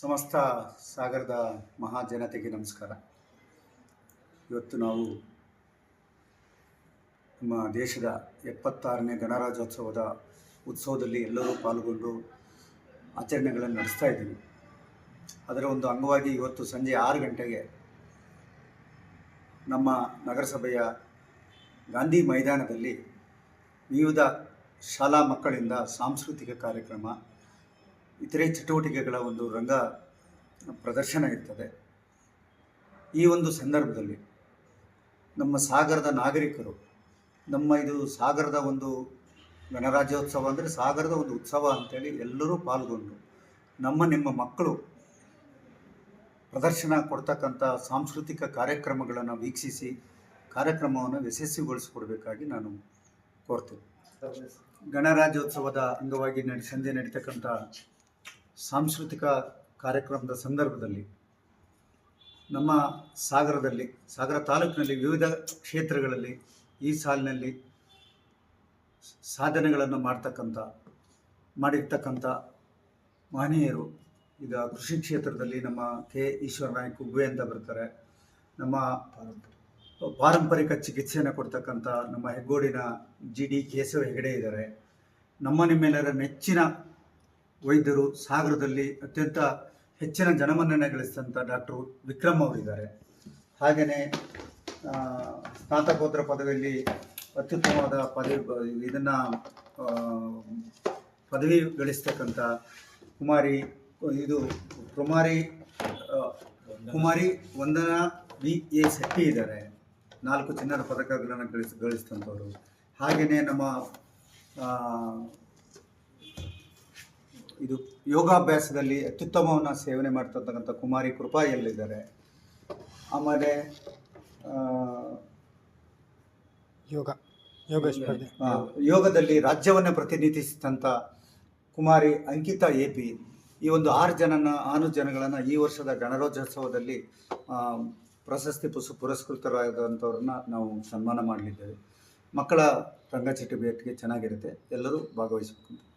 ಸಮಸ್ತ ಸಾಗರದ ಮಹಾಜನತೆಗೆ ನಮಸ್ಕಾರ. ಇವತ್ತು ನಾವು ನಮ್ಮ ದೇಶದ ಎಪ್ಪತ್ತಾರನೇ ಗಣರಾಜ್ಯೋತ್ಸವದ ಉತ್ಸವದಲ್ಲಿ ಎಲ್ಲರೂ ಪಾಲ್ಗೊಂಡು ಆಚರಣೆಗಳನ್ನು ನಡೆಸ್ತಾ ಇದ್ದೀವಿ. ಅದರ ಒಂದು ಅಂಗವಾಗಿ ಇವತ್ತು ಸಂಜೆ ಆರು ಗಂಟೆಗೆ ನಮ್ಮ ನಗರಸಭೆಯ ಗಾಂಧಿ ಮೈದಾನದಲ್ಲಿ ವಿವಿಧ ಶಾಲಾ ಮಕ್ಕಳಿಂದ ಸಾಂಸ್ಕೃತಿಕ ಕಾರ್ಯಕ್ರಮ ಇತರೆ ಚಟುವಟಿಕೆಗಳ ಒಂದು ರಂಗ ಪ್ರದರ್ಶನ ಇರ್ತದೆ. ಈ ಒಂದು ಸಂದರ್ಭದಲ್ಲಿ ನಮ್ಮ ಸಾಗರದ ನಾಗರಿಕರು ನಮ್ಮ ಇದು ಸಾಗರದ ಒಂದು ಗಣರಾಜ್ಯೋತ್ಸವ ಅಂದರೆ ಸಾಗರದ ಒಂದು ಉತ್ಸವ ಅಂತೇಳಿ ಎಲ್ಲರೂ ಪಾಲ್ಗೊಂಡು ನಮ್ಮ ನಿಮ್ಮ ಮಕ್ಕಳು ಪ್ರದರ್ಶನ ಕೊಡ್ತಕ್ಕಂಥ ಸಾಂಸ್ಕೃತಿಕ ಕಾರ್ಯಕ್ರಮಗಳನ್ನು ವೀಕ್ಷಿಸಿ ಕಾರ್ಯಕ್ರಮವನ್ನು ಯಶಸ್ವಿಗೊಳಿಸಿಕೊಡ್ಬೇಕಾಗಿ ನಾನು ಕೋರ್ತೇನೆ. ಗಣರಾಜ್ಯೋತ್ಸವದ ಅಂಗವಾಗಿ ನಡೆ ಸಂಜೆ ನಡೀತಕ್ಕಂಥ ಸಾಂಸ್ಕೃತಿಕ ಕಾರ್ಯಕ್ರಮದ ಸಂದರ್ಭದಲ್ಲಿ, ನಮ್ಮ ಸಾಗರದಲ್ಲಿ, ಸಾಗರ ತಾಲೂಕಿನಲ್ಲಿ ವಿವಿಧ ಕ್ಷೇತ್ರಗಳಲ್ಲಿ ಈ ಸಾಲಿನಲ್ಲಿ ಸಾಧನೆಗಳನ್ನು ಮಾಡ್ತಕ್ಕಂಥ, ಮಾಡಿರ್ತಕ್ಕಂಥ ಮಹನೀಯರು ಈಗ ಕೃಷಿ ಕ್ಷೇತ್ರದಲ್ಲಿ ನಮ್ಮ ಕೆ ಈಶ್ವರ ನಾಯಕ್ ಉಬ್ಬೆ ಅಂತ ಬರ್ತಾರೆ. ನಮ್ಮ ಪಾರಂಪರಿಕ ಚಿಕಿತ್ಸೆಯನ್ನು ಕೊಡ್ತಕ್ಕಂಥ ನಮ್ಮ ಹೆಗ್ಗೋಡಿನ ಜಿ ಡಿ ಕೇಸವ ಹೆಗಡೆ ಇದ್ದಾರೆ. ನಮ್ಮ ನಿಮ್ಮೆಲ್ಲರ ನೆಚ್ಚಿನ ವೈದ್ಯರು ಸಾಗರದಲ್ಲಿ ಅತ್ಯಂತ ಹೆಚ್ಚಿನ ಜನಮನ್ನಣೆ ಗಳಿಸಿದಂಥ ಡಾಕ್ಟರ್ ವಿಕ್ರಮ್ ಅವರಿದ್ದಾರೆ. ಹಾಗೆಯೇ ಸ್ನಾತಕೋತ್ತರ ಪದವಿಯಲ್ಲಿ ಅತ್ಯುತ್ತಮವಾದ ಪದವಿ ಇದನ್ನು ಪದವಿ ಗಳಿಸ್ತಕ್ಕಂಥ ಕುಮಾರಿ, ಇದು ಕುಮಾರಿ ಕುಮಾರಿ ವಂದನಾ ವಿ. ಎ. ಶೆಟ್ಟಿ ಇದ್ದಾರೆ. ನಾಲ್ಕು ಚಿನ್ನದ ಪದಕಗಳನ್ನು ಗಳಿಸ್, ಗಳಿಸಿದಂಥವ್ರು. ಹಾಗೆಯೇ ನಮ್ಮ ಇದು ಯೋಗಾಭ್ಯಾಸದಲ್ಲಿ ಅತ್ಯುತ್ತಮವನ್ನು ಸೇವನೆ ಮಾಡ್ತಕ್ಕಂಥ ಕುಮಾರಿ ಕೃಪಾ ಎಲ್ಲಿದ್ದಾರೆ? ಆಮೇಲೆ ಯೋಗ ಯೋಗ ಯೋಗದಲ್ಲಿ ರಾಜ್ಯವನ್ನು ಪ್ರತಿನಿಧಿಸಿದಂಥ ಕುಮಾರಿ ಅಂಕಿತಾ ಎ ಪಿ ಈ ಒಂದು ಆರು ಜನನ ಆರು ಜನಗಳನ್ನು ಈ ವರ್ಷದ ಗಣರಾಜ್ಯೋತ್ಸವದಲ್ಲಿ ಪ್ರಶಸ್ತಿ ಪುಸ್ ಪುರಸ್ಕೃತರಾದಂಥವ್ರನ್ನ ನಾವು ಸನ್ಮಾನ ಮಾಡಲಿದ್ದೇವೆ. ಮಕ್ಕಳ ರಂಗಚಟುವಟಿಕೆ ಚೆನ್ನಾಗಿರುತ್ತೆ. ಎಲ್ಲರೂ ಭಾಗವಹಿಸಬೇಕು